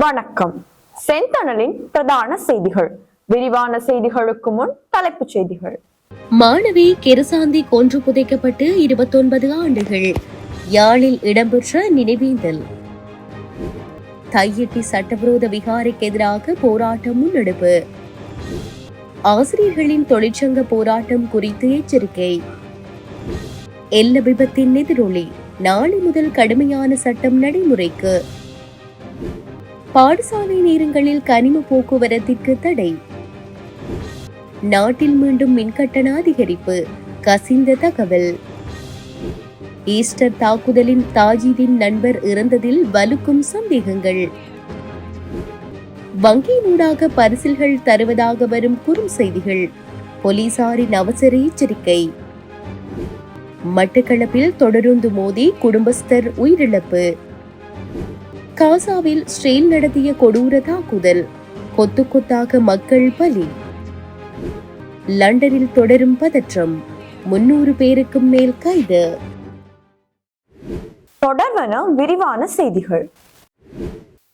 வணக்கம். செந்தணலின் பிரதான செய்திகள். விரிவான செய்திகளுக்கு முன் தலைப்புச் செய்திகள். மாணவி கெருசாந்தி கொன்று புதைக்கப்பட்டு இருபத்தொன்பது ஆண்டுகள். யாழில் இடம்பெற்ற நினைவேந்தல். தையிட்டி சட்டவிரோத விகாரிக்கு எதிராக போராட்டம் முன்னெடுப்பு. ஆசிரியர்களின் தொழிற்சங்க போராட்டம் குறித்து எச்சரிக்கை. எல்ல விபத்தின் எதிரொலி. நாளை முதல் கடுமையான சட்டம் நடைமுறைக்கு. பாடசாலை நேரங்களில் கனிம போக்குவரத்திற்கு தடை. நாட்டில் மீண்டும் மின்கட்டண அதிகரிப்பு கசிந்த தகவல். ஈஸ்டர் தாக்குதலின் தாஜிதின் நண்பர் இறந்ததில் வலுக்கும் சந்தேகங்கள். வங்கியினூடாக பரிசில்கள் தருவதாக வரும் குறும் செய்திகள் போலீசாரின் அவசர எச்சரிக்கை. மட்டக்களப்பில் தொடருந்து மோதி குடும்பஸ்தர் உயிரிழப்பு. காசாவில் ஸ்ரேல் நடத்திய கொடூர தாக்குதல். கொத்து கொத்தாக மக்கள் பலி. லண்டனில் தொடரும் பதற்றம். முன்னூறு பேருக்கும் மேல் கைது. தொடர்வன விரிவான செய்திகள்.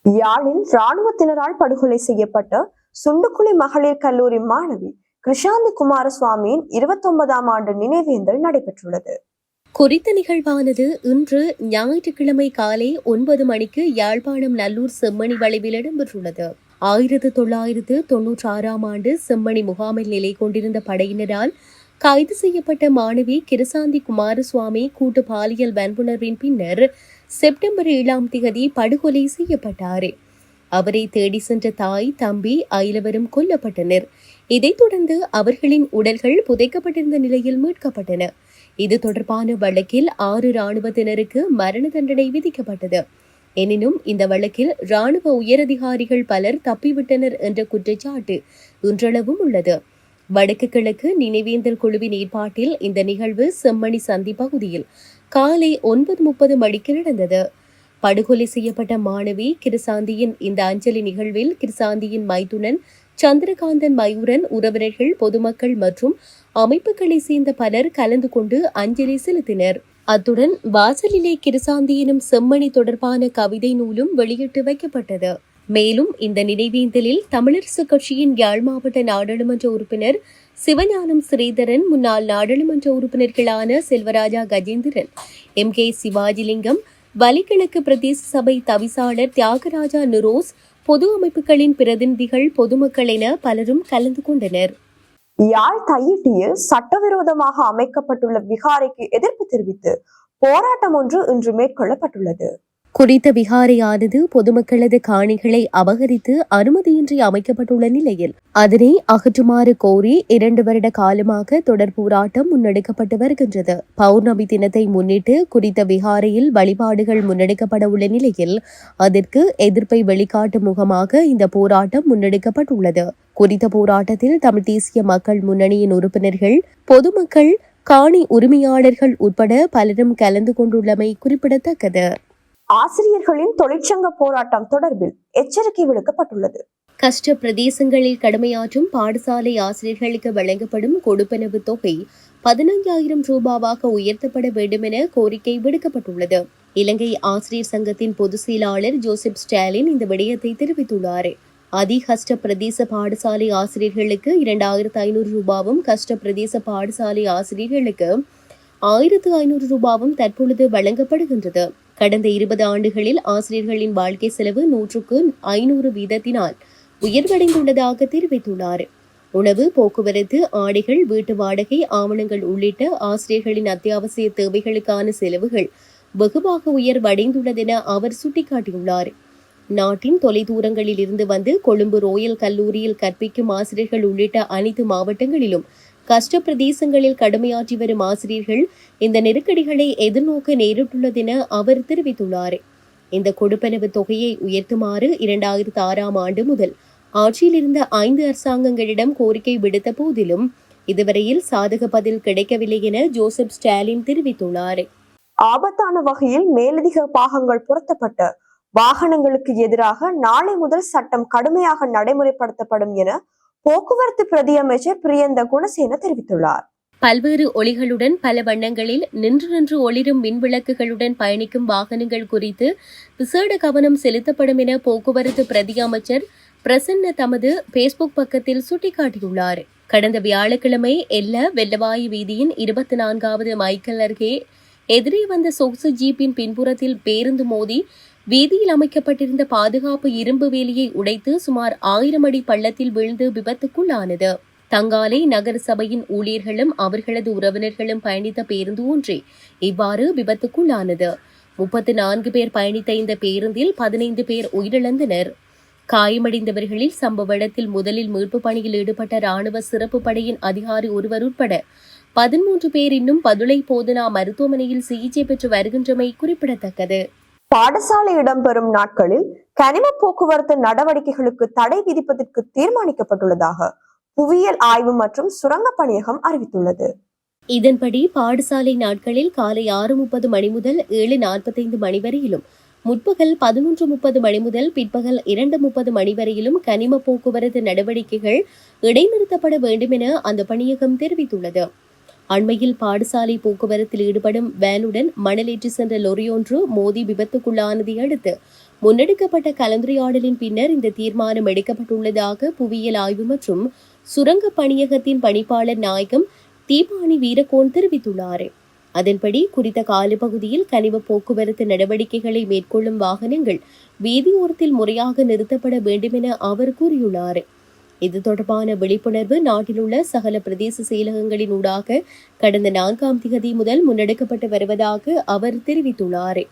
யாழில் ராணுவத்தினரால் படுகொலை செய்யப்பட்ட சுண்டுக்குழி மகளிர் கல்லூரி மாணவி கிருஷாந்தி குமாரசுவாமியின் இருபத்தி ஒன்பதாம் ஆண்டு நினைவேந்தல் நடைபெற்றுள்ளது. குறித்த நிகழ்வானது இன்று ஞாயிற்றுக்கிழமை காலை ஒன்பது மணிக்கு யாழ்ப்பாணம் நல்லூர் செம்மணி வளைவில் இடம்பெற்றுள்ளது. ஆயிரத்து தொள்ளாயிரத்து தொன்னூற்றி ஆறாம் ஆண்டு செம்மணி முகாமில் நிலை கொண்டிருந்த படையினரால் கைது செய்யப்பட்ட மாணவி கிருசாந்தி குமாரசுவாமி கூட்டு பாலியல் வன்புணர்வின் பின்னர் செப்டம்பர் ஏழாம் தேதி படுகொலை செய்யப்பட்டார். அவரை தேடி சென்ற தாய் தம்பி ஐலவரும் கொல்லப்பட்டனர். இதைத் தொடர்ந்து அவர்களின் உடல்கள் புதைக்கப்பட்டிருந்த நிலையில் மீட்கப்பட்டன. இது தொடர்பான வழக்கில் ஆறு ராணுவத்தினருக்கு மரண தண்டனை விதிக்கப்பட்டது. எனினும் இந்த வழக்கில் ராணுவ உயரதிகாரிகள் பலர் தப்பிவிட்டனர் என்ற குற்றச்சாட்டு இன்றளவும் உள்ளது. வடக்கு கிழக்கு நினைவேந்தல் குழுவின் ஏற்பாட்டில் இந்த நிகழ்வு செம்மணி சந்தி பகுதியில் காலை ஒன்பது முப்பது மணிக்கு நடந்தது. படுகொலை செய்யப்பட்ட மாணவி கிருசாந்தியின் இந்த அஞ்சலி நிகழ்வில் கிருசாந்தியின் மைத்துனன் சந்திரகாந்தன் மயூரன் உறவினர்கள் பொதுமக்கள் மற்றும் அமைப்புகளை சேர்ந்த பலர் கலந்து கொண்டு அஞ்சலி செலுத்தினர். அத்துடன் வாசலிலே கிருசாந்தி எனும் செம்மணி தொடர்பான கவிதை நூலும் வெளியிட்டு வைக்கப்பட்டது. மேலும் இந்த நினைவேந்தலில் தமிழரசு கட்சியின் யாழ் மாவட்ட நாடாளுமன்ற உறுப்பினர் சிவஞானம் ஸ்ரீதரன் முன்னாள் நாடாளுமன்ற உறுப்பினர்களான செல்வராஜா கஜேந்திரன் எம். கே. சிவாஜிலிங்கம் வலிகிழக்கு பிரதேச சபை தவிசாளர் தியாகராஜா நுரோஸ் பொது அமைப்புகளின் பிரதிநிதிகள் பொதுமக்கள் என பலரும் கலந்து கொண்டனர். யாழ் தையிட்டியில் சட்டவிரோதமாக அமைக்கப்பட்டுள்ள விகாரைக்கு எதிர்ப்பு தெரிவித்து போராட்டம் ஒன்று இன்று மேற்கொள்ளப்பட்டுள்ளது. குறித்த விகாரையானது பொதுமக்களது காணிகளை அபகரித்து அனுமதியின்றி அமைக்கப்பட்டுள்ள நிலையில் அதனை அகற்றுமாறு கோரி இரண்டு வருட காலமாக தொடர் போராட்டம் முன்னெடுக்கப்பட்டு வருகின்றது. பௌர்ணமி தினத்தை முன்னிட்டு குறித்த விகாரையில் வழிபாடுகள் முன்னெடுக்கப்பட உள்ள நிலையில் அதற்கு எதிர்ப்பை வெளிக்காட்டும் முகமாக இந்த போராட்டம் முன்னெடுக்கப்பட்டுள்ளது. குறித்த போராட்டத்தில் தமிழ் தேசிய மக்கள் முன்னணியின் உறுப்பினர்கள் பொதுமக்கள் காணி உரிமையாளர்கள் உட்பட பலரும் கலந்து கொண்டுள்ளமை குறிப்பிடத்தக்கது. ஆசிரியர்களின் தொழிற்சங்க போராட்டம் தொடர்பில் எச்சரிக்கை விடுக்கப்பட்டுள்ளது. கஷ்ட பிரதேசங்களில் கடமையாற்றும் பாடசாலை ஆசிரியர்களுக்கு வழங்கப்படும் கொடுப்பனவு தொகை பதினைஞ்சாயிரம் ரூபாவாக உயர்த்தப்பட வேண்டும் என கோரிக்கை விடுக்கப்பட்டுள்ளது. இலங்கை ஆசிரியர் சங்கத்தின் பொதுச் செயலாளர் ஜோசப் ஸ்டாலின் இந்த விடயத்தை தெரிவித்துள்ளார். அதி கஷ்ட பிரதேச பாடசாலை ஆசிரியர்களுக்கு இரண்டாயிரத்து ஐநூறு ரூபாவும் கஷ்ட பிரதேச பாடசாலை ஆசிரியர்களுக்கு ஆயிரத்து ஐநூறு ரூபாவும் தற்பொழுது வழங்கப்படுகின்றது. கடந்த இருபது ஆண்டுகளில் ஆசிரியர்களின் வாழ்க்கை செலவு நூற்றுக்கு ஐநூறு வீதத்தினால் உயர்வடைந்துள்ளதாக தெரிவித்துள்ளார். உணவு போக்குவரத்து ஆடைகள் வீட்டு வாடகை ஆவணங்கள் உள்ளிட்ட ஆசிரியர்களின் அத்தியாவசிய தேவைகளுக்கான செலவுகள் வெகுவாக உயர்வடைந்துள்ளதென அவர் சுட்டிக்காட்டியுள்ளார். நாட்டின் தொலைதூரங்களில் இருந்து வந்து கொழும்பு ரோயல் கல்லூரியில் கற்பிக்கும் ஆசிரியர்கள் உள்ளிட்ட அனைத்து மாவட்டங்களிலும் கஷ்ட பிரதேசங்களில் கடுமையாற்றி வரும் ஆசிரியர்கள் இந்த நெருக்கடிகளை எதிர்நோக்க நேரிட்டுள்ளதென அவர் தெரிவித்துள்ளார். இந்த கொடுப்பனவு தொகையை உயர்த்துமாறு இரண்டாயிரத்து ஆறாம் ஆண்டு முதல் ஆட்சியில் இருந்த ஐந்து அரசாங்கங்களிடம் கோரிக்கை விடுத்த போதிலும் இதுவரையில் சாதக பதில் கிடைக்கவில்லை என ஜோசப் ஸ்டாலின் தெரிவித்துள்ளார். ஆபத்தான வகையில் மேலதிக பாகங்கள் பொருத்தப்பட்ட வாகனங்களுக்கு எதிராக நாளை முதல் சட்டம் கடுமையாக நடைமுறைப்படுத்தப்படும் என போக்குவரத்து பிரதி அமைச்சர் பிரியந்த குணசேன தெரிவித்துள்ளார். பல்வேறு ஒளிகளுடன் பல வண்ணங்களில் நின்று நின்று ஒளிரும் மின்விளக்குகளுடன் பயணிக்கும் வாகனங்கள் குறித்து விசேட கவனம் செலுத்தப்படும் என போக்குவரத்து பிரதி அமைச்சர் பிரசன்ன தமது பேஸ்புக் பக்கத்தில் சுட்டிக்காட்டியுள்ளார். கடந்த வியாழக்கிழமை எல்ல வெள்ளவாயு வீதியின் இருபத்தி நான்காவது மைக்கேல் அருகே எதிரே வந்த சொகுசு ஜீப்பின் பின்புறத்தில் பேருந்து மோதி வீதியில் அமைக்கப்பட்டிருந்த பாதுகாப்பு இரும்பு வேலியை உடைத்து சுமார் ஆயிரம் அடி பள்ளத்தில் விழுந்து விபத்துக்குள்ளானது. தங்காலை நகர சபையின் ஊழியர்களும் அவர்களது உறவினர்களும் பயணித்த பேருந்து ஒன்றே இவ்வாறு விபத்துக்குள்ளானது. முப்பத்து நான்கு பேர் பயணித்த இந்த பேருந்தில் பதினைந்து பேர் உயிரிழந்தனர். காயமடைந்தவர்களில் சம்பவ இடத்தில் முதலில் மீட்பு பணியில் ஈடுபட்ட ராணுவ சிறப்பு படையின் அதிகாரி ஒருவர் உட்பட பதிமூன்று பேர் இன்னும் பதுளை போதனா மருத்துவமனையில் சிகிச்சை பெற்று வருகின்றமை குறிப்பிடத்தக்கது. பாடசாலை இடம்பெறும் நாட்களில் கனிம போக்குவரத்து நடவடிக்கைகளுக்கு தடை விதிப்பதற்கு தீர்மானிக்கப்பட்டுள்ளதாக புவியியல் ஆய்வு மற்றும் சுரங்க பணியகம் அறிவித்துள்ளது. இதன்படி பாடசாலை நாட்களில் காலை ஆறு முப்பது மணி முதல் ஏழு நாற்பத்தைந்து மணி வரையிலும் முற்பகல் பதினொன்று முப்பது மணி முதல் பிற்பகல் இரண்டு முப்பது மணி வரையிலும் கனிம போக்குவரத்து நடவடிக்கைகள் இடைநிறுத்தப்பட வேண்டும் என அந்த பணியகம் தெரிவித்துள்ளது. அண்மையில் பாடசாலை போக்குவரத்தில் ஈடுபடும் வேனுடன் மணலேற்றி சென்ற லொரியொன்று மோதி விபத்துக்குள்ளானதை அடுத்து முன்னெடுக்கப்பட்ட கலந்துரையாடலின் பின்னர் இந்த தீர்மானம் எடுக்கப்பட்டுள்ளதாக புவியியல் ஆய்வு மற்றும் சுரங்க பணியகத்தின் பணிப்பாளர் நாயகம் தீபானி வீரகோன் தெரிவித்துள்ளார். அதன்படி குறித்த காலப்பகுதியில் கனிம போக்குவரத்து நடவடிக்கைகளை மேற்கொள்ளும் வாகனங்கள் வீதியோரத்தில் முறையாக நிறுத்தப்பட வேண்டும் என அவர் கூறியுள்ளார். இது தொடர்பான விழிப்புணர்வு நாட்டிலுள்ள சகல பிரதேச செயலகங்களின் ஊடாக கடந்த நான்காம் திகதி முதல் முன்னெடுக்கப்பட்டு வருவதாக அவர் தெரிவித்துள்ளார்.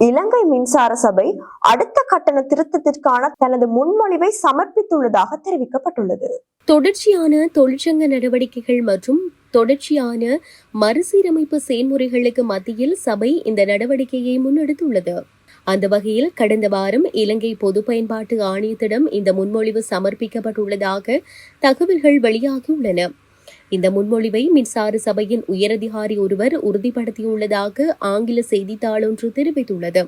இலங்கை மின்சார சபை அடுத்த கட்டண திருத்தத்திற்கான தனது முன்மொழிவை சமர்ப்பித்துள்ளதாக தெரிவிக்கப்பட்டுள்ளது. தொடர்ச்சியான தொழிற்சங்க நடவடிக்கைகள் மற்றும் தொடர்ச்சியான மறுசீரமைப்பு செயல்முறைகளுக்கு மத்தியில் சபை இந்த நடவடிக்கையை முன்னெடுத்துள்ளது. அந்த வகையில் கடந்த வாரம் இலங்கை பொது பயன்பாட்டு ஆணையத்திடம் இந்த முன்மொழிவு சமர்ப்பிக்கப்பட்டுள்ளதாக தகவல்கள் வெளியாகியுள்ளன. இந்த முன்மொழிவை மின்சார சபையின் உயரதிகாரி ஒருவர் உறுதிப்படுத்தியுள்ளதாக ஆங்கில செய்தித்தாள் ஒன்று தெரிவித்துள்ளது.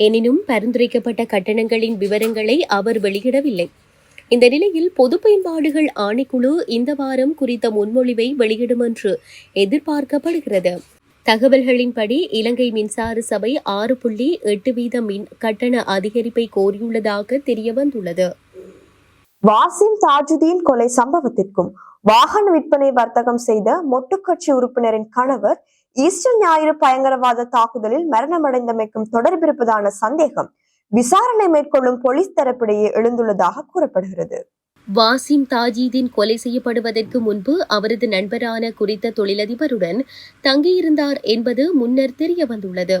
எனினும் பரிந்துரைக்கப்பட்ட கட்டணங்களின் விவரங்களை அவர் வெளியிடவில்லை. இந்த நிலையில் பொது பயன்பாடுகள் ஆணைக்குழு இந்த வாரம் குறித்த முன்மொழிவை வெளியிடும் என்று எதிர்பார்க்கப்படுகிறது. தகவல்களின்படி இலங்கை மின்சார சபை ஆறு புள்ளி எட்டு வீத மின் கட்டண அதிகரிப்பை கோரியுள்ளதாக தெரியவந்துள்ளது. வாசிம் தாஜுதீன் கொலை சம்பவத்திற்கும் வாகன விற்பனை வர்த்தகம் செய்த மொட்டுக்கட்சி உறுப்பினரின் கணவர் ஈஸ்டர் ஞாயிறு பயங்கரவாத தாக்குதலில் மரணமடைந்தமைக்கும் தொடர்பிருப்பதான சந்தேகம் விசாரணை மேற்கொள்ளும் போலீஸ் தரப்பிடையே எழுந்துள்ளதாக கூறப்படுகிறது. வாசிம் தாஜீதின் கொலை செய்யப்படுவதற்கு முன்பு அவரது நண்பரான குறித்த தொழிலதிபருடன் தங்கியிருந்தார் என்பது முன்னர் தெரிய வந்துள்ளது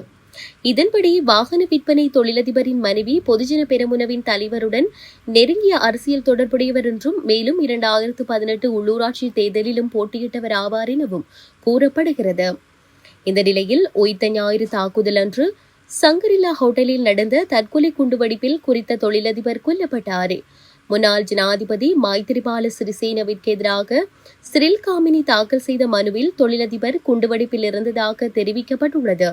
இதன்படி வாகன விற்பனை தொழிலதிபரின் மனைவி பொதுஜன பெரமுனவின் தலைவருடன் நெருங்கிய அரசியல் தொடர்புடையவர் என்றும் மேலும் இரண்டாயிரத்து பதினெட்டு உள்ளூராட்சி தேர்தலிலும் போட்டியிட்டவர் ஆவார் எனவும் கூறப்படுகிறது. இந்த நிலையில் ஒய்த்த ஞாயிறு தாக்குதல் அன்று சங்கரில்லா ஹோட்டலில் நடந்த தற்கொலை குண்டுவெடிப்பில் குறித்த தொழிலதிபர் கொல்லப்பட்டார். முன்னாள் ஜனாதிபதி மைத்திரிபால சிறிசேனவிற்கு எதிராக சிறில் காமினி தாக்கல் செய்த மனுவில் தொழிலதிபர் குண்டுவெடிப்பில் இருந்ததாக தெரிவிக்கப்பட்டுள்ளது.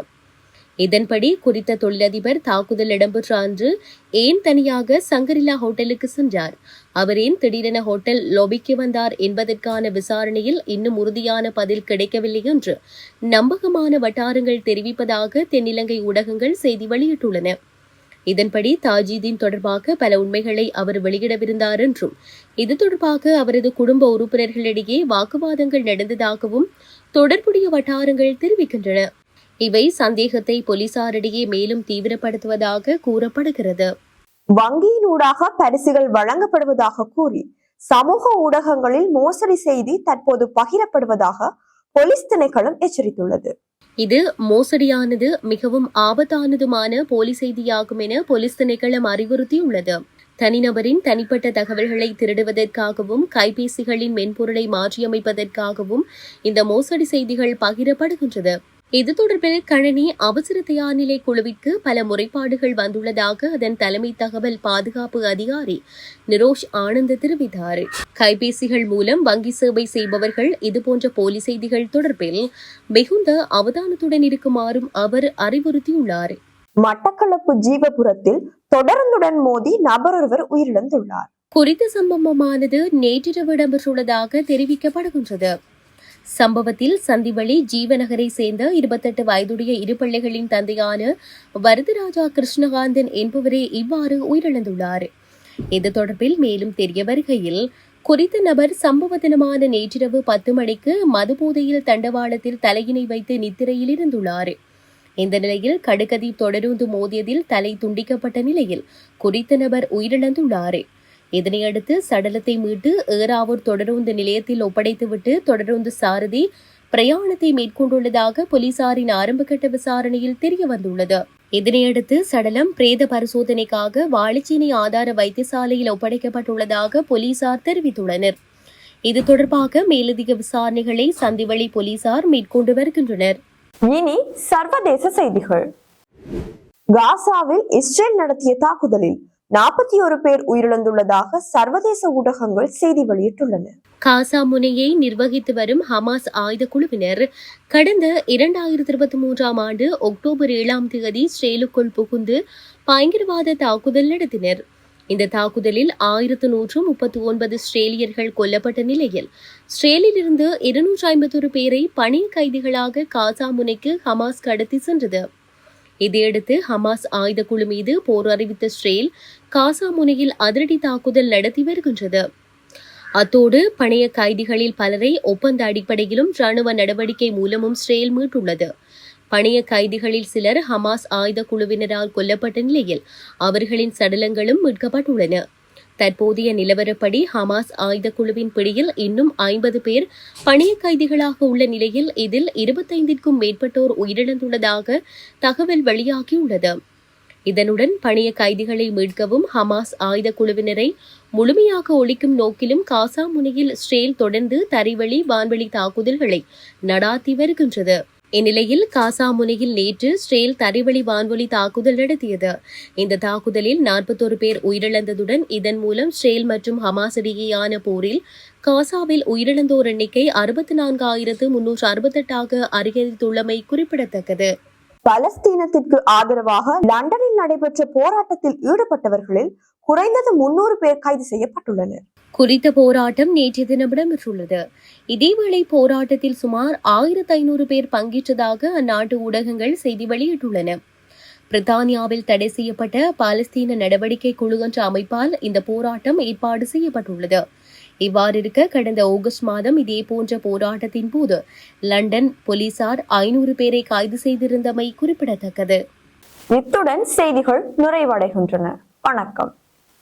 இதன்படி குறித்த தொழிலதிபர் தாக்குதல் இடம்பெற்ற அன்று ஏன் தனியாக சங்கரில்லா ஹோட்டலுக்கு சென்றார்? அவர் ஏன் திடீரென ஹோட்டல் லொபிக்கு வந்தார் என்பதற்கான விசாரணையில் இன்னும் உறுதியான பதில் கிடைக்கவில்லை என்று நம்பகமான வட்டாரங்கள் தெரிவிப்பதாக தென்னிலங்கை ஊடகங்கள் செய்தி வெளியிட்டுள்ளன. இதன்படி தாஜிதீன் தொடர்பாக பல உண்மைகளை அவர் வெளியிடவிருந்தார் என்றும் இது தொடர்பாக அவரது குடும்ப உறுப்பினர்களிடையே வாக்குவாதங்கள் நடந்ததாகவும் தொடர்புடைய வட்டாரங்கள் தெரிவிக்கின்றன. இவை சந்தேகத்தை போலீசாரிடையே மேலும் தீவிரப்படுத்துவதாக கூறப்படுகிறது. வங்கியினூடாக பரிசுகள் வழங்கப்படுவதாக கூறி சமூக ஊடகங்களில் மோசடி செய்தி தற்போது பகிரப்படுவதாக போலீஸ் திணைக்களம் எச்சரித்துள்ளது. இது மோசடியானது மிகவும் ஆபத்தானதுமான போலி செய்தியாகும் என போலீஸ் திணைக்களம் அறிவுறுத்தியுள்ளது. தனிநபரின் தனிப்பட்ட தகவல்களை திருடுவதற்காகவும் கைபேசிகளின் மென்பொருளை மாற்றியமைப்பதற்காகவும் இந்த மோசடி செய்திகள் பகிரப்படுகின்றது. இது தொடர்பில் கழனி அவசர தயார்நிலை குழுவிற்கு பல முறைப்பாடுகள் வந்துள்ளதாக அதன் தலைமை தகவல் பாதுகாப்பு அதிகாரி நிரோஷ் ஆனந்த் தெரிவித்தார். கைபேசிகள் மூலம் வங்கி சேவை செய்பவர்கள் இதுபோன்ற போலி செய்திகள் தொடர்பில் மிகுந்த அவதானத்துடன் இருக்குமாறும் அவர் அறிவுறுத்தியுள்ளார். மட்டக்களப்பு ஜீவபுரத்தில் தொடர்ந்துடன் மோதி நபரொருவர் உயிரிழந்துள்ளார். குறித்த சம்பவமானது நேற்றிரவு இடம்பெற்றுள்ளதாக தெரிவிக்கப்படுகின்றது. சம்பவத்தில் சந்திவழி ஜீவநகரை சேர்ந்த இருபத்தெட்டு வயதுடைய இரு பிள்ளைகளின் தந்தையான வரதராஜா கிருஷ்ணகாந்தன் என்பவரே இவ்வாறு உயிரிழந்துள்ளார். இது தொடர்பில் மேலும் தெரிய வருகையில் குறித்த நபர் சம்பவ தினமான நேற்றிரவு பத்து மணிக்கு மதுபோதையில் தண்டவாளத்தில் தலையினை வைத்து நித்திரையில் இருந்துள்ளார். இந்த நிலையில் கடுகதி தொடருந்து மோதியதில் தலை துண்டிக்கப்பட்ட நிலையில் குறித்த நபர் உயிரிழந்துள்ளார். இதனையடுத்து சடலத்தை மீட்டு ஏறாவூர் தொடருந்து நிலையத்தில் ஒப்படைத்துவிட்டு தொடருந்து சாரதி பிரயாணத்தை மேற்கொண்டுள்ளதாக போலீசாரின் ஆரம்பகட்ட விசாரணையில் தெரிய வந்துள்ளது இதனையடுத்து சடலம் பிரேத பரிசோதனைக்காக வாழைச்சேனை ஆதார வைத்தியசாலையில் ஒப்படைக்கப்பட்டுள்ளதாக போலீசார் தெரிவித்துள்ளனர். இது தொடர்பாக மேலதிக விசாரணைகளை சந்திவழி போலீசார் மேற்கொண்டு வருகின்றனர். இனி சர்வதேச செய்திகள். காசாவில் இஸ்ரேல் நடத்திய தாக்குதலில் நாற்பத்தி ஒரு பேர் உயிரிழந்துள்ளதாக சர்வதேச ஊடகங்கள் செய்தி வெளியிட்டுள்ளன. காசா முனையை நிர்வகித்து வரும் ஹமாஸ் ஆயுத குழுவினர் கடந்த இரண்டாயிரத்தி இருபத்தி மூன்றாம் ஆண்டு அக்டோபர் ஏழாம் தேதி இஸ்ரேலுக்குள் புகுந்து பயங்கரவாத தாக்குதல் நடத்தினர். இந்த தாக்குதலில் ஆயிரத்து நூற்று முப்பத்தி ஒன்பது ஸ்ரேலியர்கள் கொல்லப்பட்ட நிலையில் ஸ்ரேலிலிருந்து இருநூற்றி ஐம்பத்தொரு பேரை பணி கைதிகளாக காசா முனைக்கு ஹமாஸ் கடத்தி சென்றது. இதையடுத்து ஹமாஸ் ஆயுத குழு மீது போர் அறிவித்த இஸ்ரேல் காசா முனையில் அதிரடி தாக்குதல் நடத்தி வருகின்றது. அத்தோடு பணைய கைதிகளில் பலரை ஒப்பந்த அடிப்படையிலும் ராணுவ நடவடிக்கை மூலமும் இஸ்ரேல் மீட்டுள்ளது. பணைய கைதிகளில் சிலர் ஹமாஸ் ஆயுத குழுவினரால் கொல்லப்பட்ட நிலையில் அவர்களின் சடலங்களும் மீட்கப்பட்டுள்ளன. தற்போதைய நிலவரப்படி ஹமாஸ் ஆயுத குழுவின் பிடியில் இன்னும் ஐம்பது பேர் பணிய கைதிகளாக உள்ள நிலையில் இதில் இருபத்தைந்திற்கும் மேற்பட்டோர் உயிரிழந்துள்ளதாக தகவல் வெளியாகியுள்ளது. இதனுடன் பணிய கைதிகளை மீட்கவும் ஹமாஸ் ஆயுத குழுவினரை முழுமையாக ஒழிக்கும் நோக்கிலும் காசா முனையில் ஸ்ரேல் தொடர்ந்து தரைவழி வான்வழி தாக்குதல்களை நடாத்தி வருகின்றது. இந்நிலையில் காசா முனையில் நேற்று இஸ்ரேல் தரைவழி வான்வழி தாக்குதல் நடத்தியது. இந்த தாக்குதலில் நாற்பத்தோரு பேர் உயிரிழந்ததுடன் இதன் மூலம் ஸ்ரேல் மற்றும் ஹமாஸ் இடையேயான போரில் காசாவில் உயிரிழந்தோர் எண்ணிக்கை அறுபத்தி நான்கு ஆயிரத்து முன்னூற்று அறுபத்தெட்டாக அதிகரித்துள்ளமை குறிப்பிடத்தக்கது. பலஸ்தீனத்திற்கு ஆதரவாக லண்டனில் நடைபெற்ற போராட்டத்தில் ஈடுபட்டவர்களில் குறைந்தது முன்னூறு பேர் கைது செய்யப்பட்டுள்ளனர். குறித்த போராட்டம் நேற்றைய தினம் இடம்பெற்றுள்ளது இதேவேளை போராட்டத்தில் சுமார் ஆயிரத்து ஐநூறு பேர் பங்கேற்றதாக அந்நாட்டு ஊடகங்கள் செய்தி வெளியிட்டுள்ளன. பிரித்தானியாவில் தடை செய்யப்பட்ட பாலஸ்தீன நடவடிக்கை குழு என்ற அமைப்பால் இந்த போராட்டம் ஏற்பாடு செய்யப்பட்டுள்ளது. இவ்வாறு இருக்க கடந்த ஆகஸ்ட் மாதம் இதேபோன்ற போராட்டத்தின் போது லண்டன் போலீசார் ஐநூறு பேரை கைது செய்திருந்தமை குறிப்பிடத்தக்கது. இத்துடன் செய்திகள் நிறைவடைகின்றன. வணக்கம்.